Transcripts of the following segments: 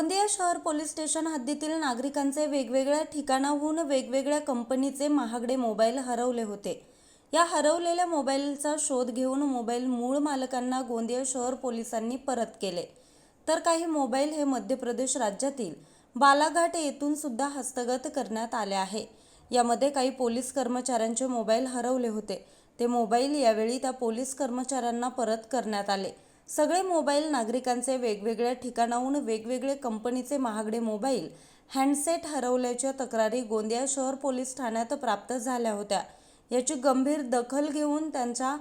गोंदिया शहर police station हद्दीतील नागरिकांचे वेगवेगळ्या ठिकाणाहून वेगवेगळ्या कंपनीचे महागडे मोबाईल हरवले होते. या हरवलेल्या मोबाईलचा शोध घेऊन मोबाईल मूळ मालकांना गोंदिया शहर पोलिसांनी परत केले. तर काही मोबाईल हे मध्य प्रदेश राज्यातील बालाघाट येथून सुद्धा हस्तगत करण्यात आले आहे. यामध्ये काही पोलीस कर्मचाऱ्यांचे मोबाईल हरवले होते. ते मोबाईल यावेळी त्या पोलीस कर्मचाऱ्यांना परत करण्यात आले. सगळे मोबाईल नागरिकांचे वेगवेगळ्या ठिकाणाहून वेगवेगळे कंपनीचे महागडे मोबाईल हँडसेट हरवल्याच्या तक्रारी गोंदिया शहर पोलीस ठाण्यात प्राप्त झाल्या होत्या. याची गंभीर दखल घेऊन त्यांच्या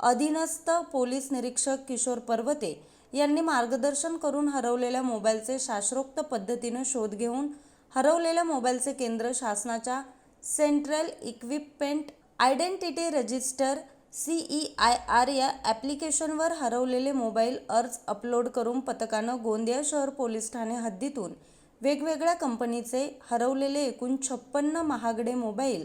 अधीनस्थ पोलीस निरीक्षक किशोर पर्वते यांनी मार्गदर्शन करून हरवलेल्या मोबाईलचे शास्त्रोक्त पद्धतीनं शोध घेऊन हरवलेल्या मोबाईलचे केंद्र शासनाच्या central equipment identity register C E I R या ॲप्लिकेशनवर हरवलेले मोबाईल अर्ज अपलोड करून पथकानं गोंदिया शहर पोलीस ठाणे हद्दीतून वेगवेगळ्या कंपनीचे हरवलेले एकूण छप्पन्न महागडे मोबाईल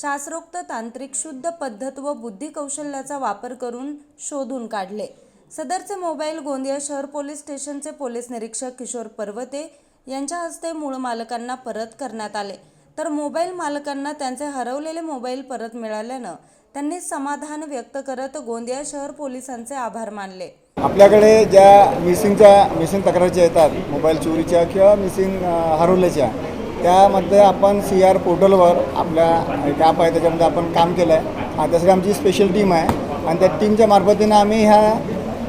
शास्त्रोक्त तांत्रिक शुद्ध पद्धत व बुद्धिकौशल्याचा वापर करून शोधून काढले. सदरचे मोबाईल गोंदिया शहर पोलीस स्टेशनचे पोलीस निरीक्षक किशोर पर्वते यांच्या हस्ते मूळ मालकांना परत करण्यात आले. तर मोबाईल मालकांना त्यांचे हरवलेले मोबाईल परत मिळाल्यानं त्यांनी समाधान व्यक्त करत गोंदिया शहर पोलिसांचे आभार मानले. आपल्याकडे ज्या मिसिंगच्या मिसिंग तक्रारच्या येतात मोबाईल चोरीच्या किंवा मिसिंग हरवल्याच्या त्यामध्ये आपण सी आर पोर्टलवर आपल्या ॲप आहे त्याच्यामध्ये आपण काम केलं आहे आणि त्यासाठी आमची स्पेशल टीम आहे. आणि त्या टीमच्या मार्फतीनं आम्ही ह्या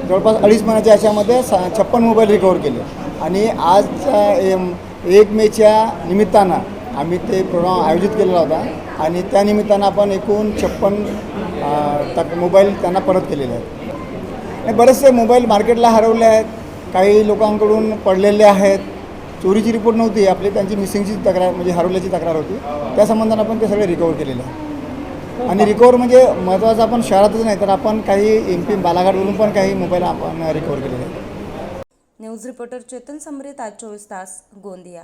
जवळपास अडीच महिन्याच्या याच्यामध्ये सा छप्पन मोबाईल रिकवर केले. आणि आज एक मेच्या निमित्तानं आम्ही ते प्रोग्राम आयोजित केलेला होता आणि त्या निमित्तानं आपण एकूण छप्पन तक मोबाईल त्यांना परत केलेले आहेत. आणि बरेचसे मोबाईल मार्केटला हरवले आहेत. काही लोकांकडून पडलेले आहेत. चोरीची रिपोर्ट नव्हती. आपली त्यांची मिसिंगची तक्रार म्हणजे हरवल्याची तक्रार होती. त्या संबंधानं आपण ते सगळे रिकवर केलेले आहे आणि रिकवर म्हणजे महत्त्वाचं आपण शहरातच नाही तर आपण काही एम पी बालाघाटवरून पण काही मोबाईल आपण रिकवर केलेले आहेत. न्यूज रिपोर्टर चेतन समरे आज चोवीस तास गोंदिया.